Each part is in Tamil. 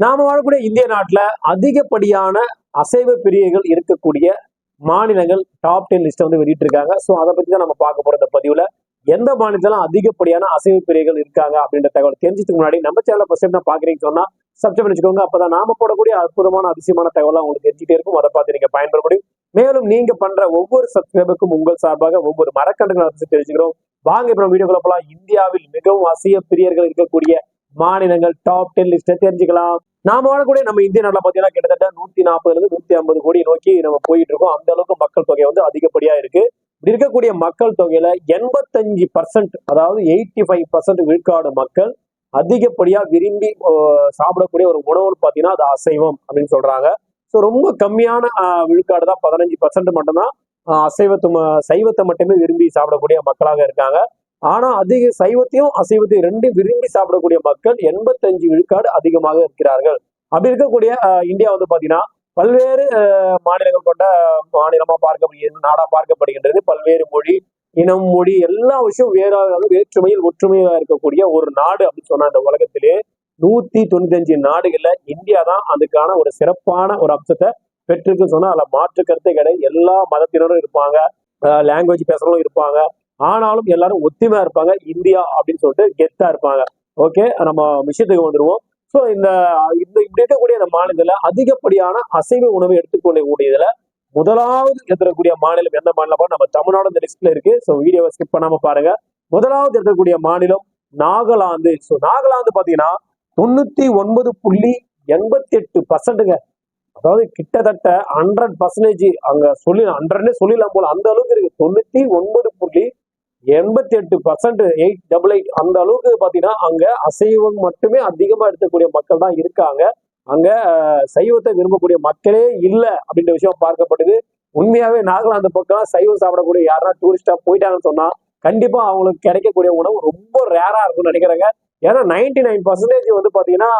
நாம வாழக்கூடிய இந்திய நாட்டில் அதிகப்படியான அசைவ பிரியர்கள் இருக்கக்கூடிய மாநிலங்கள் டாப் டென் லிஸ்ட்டை வந்து வெளியிட்டிருக்காங்க. ஸோ அதை பத்தி தான் நம்ம பார்க்க போகிற இந்த பதிவில். எந்த மாநிலத்திலும் அதிகப்படியான அசைவு பிரியர்கள் இருக்காங்க அப்படின்ற தகவல் தெரிஞ்சதுக்கு முன்னாடி நம்ம சேனலை ஃபஸ்ட் டைம் தான் பாக்குறீங்கன்னு சொன்னா சப்ஸ்கிரைப் வச்சுக்கோங்க அப்பதான் நாம போடக்கூடிய அற்புதமான அதிசயமான தகவலாம் உங்களுக்கு தெரிஞ்சுட்டே இருக்கும். அதை பார்த்து நீங்க பயன்பெற முடியும். மேலும் நீங்க பண்ற ஒவ்வொரு சப்ஸ்கிரைபருக்கும் உங்கள் சார்பாக ஒவ்வொரு மரக்கண்டுகளை பற்றி தெரிஞ்சுக்கிறோம். வாங்க இப்போ வீடியோக்குள்ள போலாம். இந்தியாவில் மிகவும் அசைய பிரியர்கள் இருக்கக்கூடிய மாநிலங்கள் டாப் டென் லிஸ்ட்டை தெரிஞ்சுக்கலாம். நாம வாழக்கூடிய நம்ம இந்திய நாட்டில் பார்த்தீங்கன்னா கிட்டத்தட்ட நூத்தி நாற்பதுல இருந்து நூத்தி ஐம்பது கோடி நோக்கி நம்ம போயிட்டு இருக்கோம். அந்த அளவுக்கு மக்கள் தொகை வந்து அதிகப்படியா இருக்கு. இப்படி இருக்கக்கூடிய மக்கள் தொகையில எண்பத்தஞ்சு பர்சன்ட் அதாவது எயிட்டி ஃபைவ் பர்சன்ட் விழுக்காடு மக்கள் அதிகப்படியா விரும்பி சாப்பிடக்கூடிய ஒரு உணவுன்னு பார்த்தீங்கன்னா அது அசைவம் அப்படின்னு சொல்றாங்க. ஸோ ரொம்ப கம்மியான விழுக்காடு தான். பதினஞ்சு பர்சன்ட் மட்டும்தான் அசைவத்தை சைவத்தை மட்டுமே விரும்பி சாப்பிடக்கூடிய மக்களாக இருக்காங்க. ஆனா அதிக சைவத்தையும் அசைவத்தையும் ரெண்டும் விரும்பி சாப்பிடக்கூடிய மக்கள் எண்பத்தஞ்சு விழுக்காடு அதிகமாக இருக்கிறார்கள். அப்படி இருக்கக்கூடிய இந்தியா வந்து பாத்தீங்கன்னா பல்வேறு மாநிலங்கள் கொண்ட மாநிலமா பார்க்கப்படுகிறது நாடா பார்க்கப்படுகின்றது. பல்வேறு மொழி இனம் மொழி எல்லா விஷயம் வேறாக வேற்றுமையில் ஒற்றுமையா இருக்கக்கூடிய ஒரு நாடு அப்படின்னு சொன்னா இந்த உலகத்திலே நூத்தி தொண்ணூத்தஞ்சு நாடுகள்ல இந்தியா தான் அதுக்கான ஒரு சிறப்பான ஒரு அம்சத்தை பெற்றிருக்குன்னு சொன்னா அதுல மாற்று கருத்தை கிடையாது எல்லா மதத்தினரும் இருப்பாங்க. லாங்குவேஜ் பேசுறவங்களும் இருப்பாங்க. ஆனாலும் எல்லாரும் ஒத்துமையா இருப்பாங்க. இந்தியா அப்படின்னு சொல்லிட்டு கெத்தா இருப்பாங்க. ஓகே நம்ம விஷயத்துக்கு வந்துருவோம். ஸோ இந்த இந்த இப்படி இருக்கக்கூடிய இந்த மாநிலத்தில் அதிகப்படியான அசைவ உணவை எடுத்துக்கொள்ளக்கூடியதுல முதலாவது எடுத்துக்கூடிய மாநிலம் எந்த மாநிலம் நம்ம தமிழ்நாடு இந்த லிஸ்ட்ல இருக்கு. ஸோ வீடியோவை ஸ்கிப் பண்ணாம பாருங்க. முதலாவது இருக்கக்கூடிய மாநிலம் நாகாலாந்து. ஸோ நாகாலாந்து பாத்தீங்கன்னா தொண்ணூத்தி ஒன்பது புள்ளி எண்பத்தி எட்டு பர்சன்ட்டுங்க அதாவது கிட்டத்தட்ட ஹண்ட்ரட் பர்சன்டேஜ் அங்க சொல்லி ஹண்ட்ரட்னே சொல்லிடலாம் போல. அந்த அளவுக்கு இருக்கு. தொண்ணூத்தி ஒன்பது புள்ளி எண்பத்தி எட்டு பர்சன்ட் எயிட் டபுள் எயிட் அந்த அளவுக்கு பார்த்தீங்கன்னா அங்கே அசைவம் மட்டுமே அதிகமாக எடுக்கக்கூடிய மக்கள் தான் இருக்காங்க. அங்கே சைவத்தை விரும்பக்கூடிய மக்களே இல்லை அப்படின்ற விஷயம் பார்க்கப்படுது. உண்மையாகவே நாகாலாந்து பக்கம் சைவம் சாப்பிடக்கூடிய யாரா டூரிஸ்டாக போயிட்டாங்கன்னு சொன்னால் கண்டிப்பாக அவங்களுக்கு கிடைக்கக்கூடிய உணவு ரொம்ப ரேராக இருக்கும்னு நினைக்கிறாங்க. ஏன்னா நைன்டி நைன் பர்சன்டேஜ் வந்து பார்த்தீங்கன்னா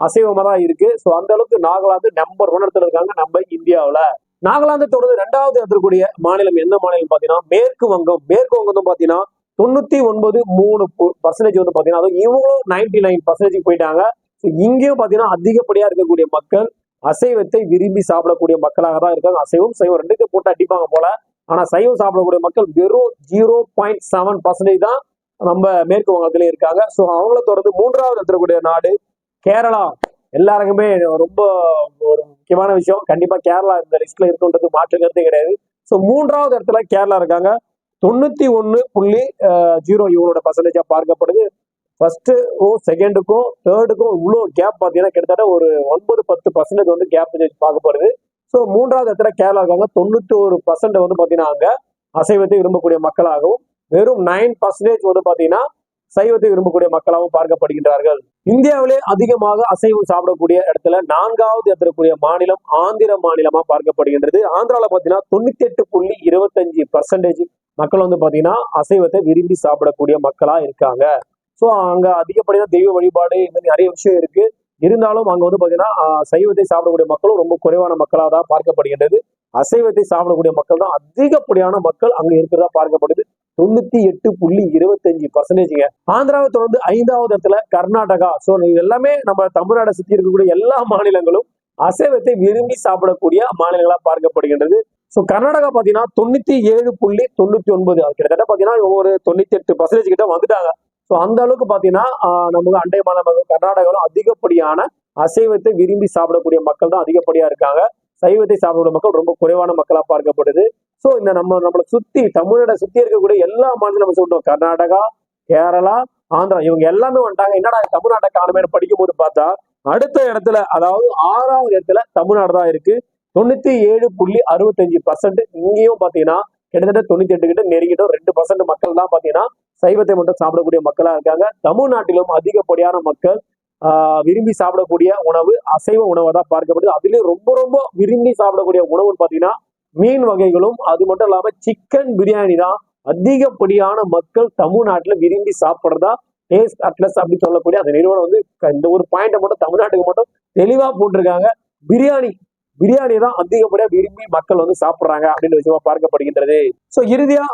அசைவமாக தான் இருக்குது ஸோ அந்த அளவுக்கு நாகாலாந்து நம்பர் ஒன் இடத்துல இருக்காங்க நம்ம இந்தியாவில். நாகாலாந்து தொடர்ந்து ரெண்டாவது இருக்கக்கூடிய மாநிலம் எந்த மாநிலம் பார்த்தீங்கன்னா மேற்கு வங்கம். மேற்கு வங்கம் வந்து தொண்ணூத்தி ஒன்பது மூணு பர்சன்டேஜ் வந்து பார்த்தீங்கன்னா அதுவும் இவங்களும் நைன்டி நைன் பர்சன்டேஜ் போயிட்டாங்க இங்கேயும் பார்த்தீங்கன்னா அதிகப்படியா இருக்கக்கூடிய மக்கள் அசைவத்தை விரும்பி சாப்பிடக்கூடிய மக்களாக தான் இருக்காங்க. அசைவம் சைவம் ரெண்டுக்கு போட்டு அடிப்பாங்க போல. ஆனா சைவம் சாப்பிடக்கூடிய மக்கள் வெறும் ஜீரோ பாயிண்ட் செவன் பர்சன்டேஜ் தான் நம்ம மேற்கு வங்கத்திலே இருக்காங்க. ஸோ அவங்கள தொடர்ந்து மூன்றாவது இருக்கக்கூடிய நாடு கேரளா. எல்லாருக்குமே ரொம்ப ஒரு முக்கியமான விஷயம். கண்டிப்பா கேரளா இந்த லிஸ்ட்ல இருக்குன்றது மாற்று கிடையாது. ஸோ மூன்றாவது இடத்துல கேரளா இருக்காங்க. தொண்ணூத்தி ஒன்னு புள்ளி ஜீரோ இவங்களோட பர்சன்டேஜா பார்க்கப்படுது. ஃபர்ஸ்ட்டுக்கும் செகண்டுக்கும் தேர்டுக்கும் இவ்வளோ கேப் பார்த்தீங்கன்னா கிட்டத்தட்ட ஒரு ஒன்பது பத்து பர்சன்டேஜ் வந்து கேப் பார்க்கப்படுது. ஸோ மூன்றாவது இடத்துல கேரளா இருக்காங்க. தொண்ணூத்தி ஒரு பர்சன்ட் வந்து பார்த்தீங்கன்னா அங்க அசைவத்தை விரும்பக்கூடிய மக்களாகவும் வெறும் நைன் பர்சன்டேஜ் வந்து பார்த்தீங்கன்னா சைவத்தை விரும்பக்கூடிய மக்களாகவும் பார்க்கப்படுகின்றார்கள். இந்தியாவிலே அதிகமாக அசைவம் சாப்பிடக்கூடிய இடத்துல நான்காவது இருக்கக்கூடிய மாநிலம் ஆந்திர மாநிலமா பார்க்கப்படுகின்றது. ஆந்திரால பாத்தீங்கன்னா தொண்ணூத்தி எட்டு புள்ளி இருபத்தஞ்சு பர்சன்டேஜ் மக்கள் வந்து பாத்தீங்கன்னா அசைவத்தை விரும்பி சாப்பிடக்கூடிய மக்களா இருக்காங்க. ஸோ அங்க அதிகப்படியான தெய்வ வழிபாடு இந்த மாதிரி நிறைய விஷயம் இருக்கு. இருந்தாலும் அங்க வந்து பாத்தீங்கன்னா சைவத்தை சாப்பிடக்கூடிய மக்களும் ரொம்ப குறைவான மக்களாக தான் பார்க்கப்படுகின்றது. அசைவத்தை சாப்பிடக்கூடிய மக்கள் தான் அதிகப்படியான மக்கள் அங்க இருக்கிறதா பார்க்கப்படுது. தொண்ணூத்தி எட்டு புள்ளி இருபத்தஞ்சு பர்சன்டேஜ்ங்க ஆந்திராவை தொடர்ந்து ஐந்தாவது இடத்துல கர்நாடகா. ஸோ இது எல்லாமே நம்ம தமிழ்நாடை சுத்தி இருக்கக்கூடிய எல்லா மாநிலங்களும் அசைவத்தை விரும்பி சாப்பிடக்கூடிய மாநிலங்களா பார்க்கப்படுகின்றது. ஸோ கர்நாடகா பாத்தீங்கன்னா தொண்ணூத்தி ஏழு புள்ளி தொண்ணூத்தி ஒன்பது. கிட்டத்தட்ட பாத்தீங்கன்னா ஒரு தொண்ணூத்தி எட்டு பர்சன்டேஜ் கிட்ட வந்துட்டாங்க. ஸோ அந்த அளவுக்கு பாத்தீங்கன்னா நமக்கு அண்டை மாநிலம் கர்நாடகாவிலும் அதிகப்படியான அசைவத்தை விரும்பி சாப்பிடக்கூடிய மக்கள் தான் அதிகப்படியா இருக்காங்க. சைவத்தை சாப்பிடக்கூடிய மக்கள் ரொம்ப குறைவான மக்களா பார்க்கப்படுது. ஸோ இந்த நம்ம நம்மளை சுத்தி தமிழ்நாட சுத்தி இருக்கக்கூடிய எல்லா மாநிலம் நம்ம சொல்லிட்டோம் கர்நாடகா கேரளா ஆந்திரா இவங்க எல்லாமே வந்துட்டாங்க. என்னடா தமிழ்நாட்டை காணுமே படிக்கும் போது பார்த்தா அடுத்த இடத்துல அதாவது ஆறாவது இடத்துல தமிழ்நாடு தான் இருக்கு. தொண்ணூத்தி ஏழு புள்ளி அறுபத்தஞ்சு பர்சன்ட் இங்கேயும் பாத்தீங்கன்னா கிட்டத்தட்ட தொண்ணூத்தி எட்டு கிட்ட நெருங்கிட்டும். ரெண்டு பர்சன்ட் மக்கள் தான் பாத்தீங்கன்னா சைவத்தை மட்டும் சாப்பிடக்கூடிய மக்களா இருக்காங்க. தமிழ்நாட்டிலும் அதிகப்படியான மக்கள் ஆஹ், விரும்பி சாப்பிடக்கூடிய உணவு அசைவ உணவை தான் பார்க்கப்படுது. அதுலயும் ரொம்ப ரொம்ப விரும்பி சாப்பிடக்கூடிய உணவுன்னு பாத்தீங்கன்னா மீன் வகைகளும் அது மட்டும் இல்லாம சிக்கன் பிரியாணி தான் அதிகப்படியான மக்கள் தமிழ்நாட்டுல விரும்பி சாப்பிடுறதா டேஸ்ட் அட்லஸ் அப்படின்னு சொல்லக்கூடிய அந்த நிறுவனம் வந்து இந்த ஒரு பாயிண்டை மட்டும் தமிழ்நாட்டுக்கு மட்டும் தெளிவா போட்டிருக்காங்க. பிரியாணி பிரியாணி தான் அதிகப்படியா விரும்பி மக்கள் வந்து சாப்பிடுறாங்க அப்படின்னு விஷயமா பார்க்கப்படுகின்றது. சோ இறுதியா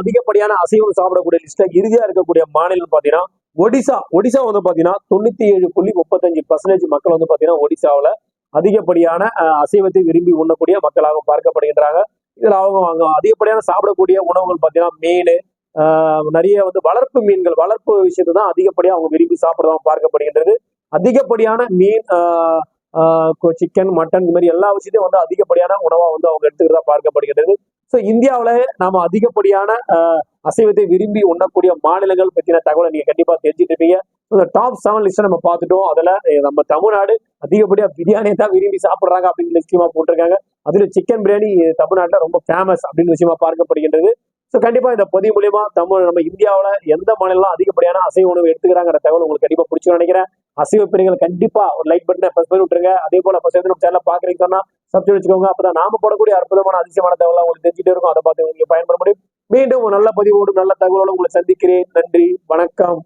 அதிகப்படியான அசைவம் சாப்பிடக்கூடிய லிஸ்ட்ல இறுதியா இருக்கக்கூடிய மாநிலம் பாத்தீங்கன்னா ஒடிசா. ஒடிசா வந்து பாத்தீங்கன்னா தொண்ணூத்தி ஏழு புள்ளி முப்பத்தஞ்சு பர்சன்டேஜ் மக்கள் வந்து பாத்தீங்கன்னா ஒடிசாவில அதிகப்படியான அசைவத்தை விரும்பி உண்ணக்கூடிய மக்களாக பார்க்கப்படுகின்றாங்க. இதில் அவங்க அவங்க அதிகப்படியான சாப்பிடக்கூடிய உணவுகள் பார்த்தீங்கன்னா மீன் நிறைய வந்து வளர்ப்பு மீன்கள் வளர்ப்பு விஷயத்தை தான் அதிகப்படியாக அவங்க விரும்பி சாப்பிடுறதாக பார்க்கப்படுகின்றது. அதிகப்படியான மீன் சிக்கன் மட்டன் இந்த மாதிரி எல்லா விஷயத்தையும் வந்து அதிகப்படியான உணவாக வந்து அவங்க எடுத்துக்கிறதா பார்க்கப்படுகின்றது. ஸோ இந்தியாவில் நாம அதிகப்படியான அசைவத்தை விரும்பி உண்ணக்கூடிய மாநிலங்கள் பற்றின தகவலை நீங்கள் கண்டிப்பாக தெரிஞ்சுட்டு இருப்பீங்க. டாப் செவன் லிஸ்ட் நம்ம பார்த்துட்டோம். அதுல நம்ம தமிழ்நாடு அதிகப்படியா பிரியாணியை தான் விரும்பி சாப்பிட்றாங்க அப்படிங்கிற விஷயமா போட்டிருக்காங்க. அதுல சிக்கன் பிரியாணி தமிழ்நாட்டில் ரொம்ப ஃபேமஸ் அப்படின்னு விஷயமா பார்க்கப்படுகின்றது. ஸோ கண்டிப்பா இந்த பதிவு மூலியமா தமிழ் நம்ம இந்தியாவில் எந்த மாநிலம் அதிகப்படியான அசைவ உணவு எடுத்துக்கிறாங்கிற தகவல் உங்களுக்கு கண்டிப்பா பிடிச்சுன்னு நினைக்கிறேன். அசைவ பிரிவுகள் கண்டிப்பா ஒரு லைக் பட்டனை ப்ரெஸ் பண்ணி விட்டுருங்க. அதே போல ஃபர்ஸ்ட் நம்ம சேனல் பாக்குறீங்கன்னா சப்ஸ்கிரைப் வச்சுக்கோங்க. அப்பதான் நாம போடக்கூடிய அற்புதமான அதிசயமான தகவல் உங்களுக்கு தெரிஞ்சுட்டே இருக்கும். அதை பார்த்து உங்களுக்கு பயன்பட முடியும். மீண்டும் ஒரு நல்ல பதிவோடு நல்ல தகவலோடு உங்களை சந்திக்கிறேன். நன்றி வணக்கம்.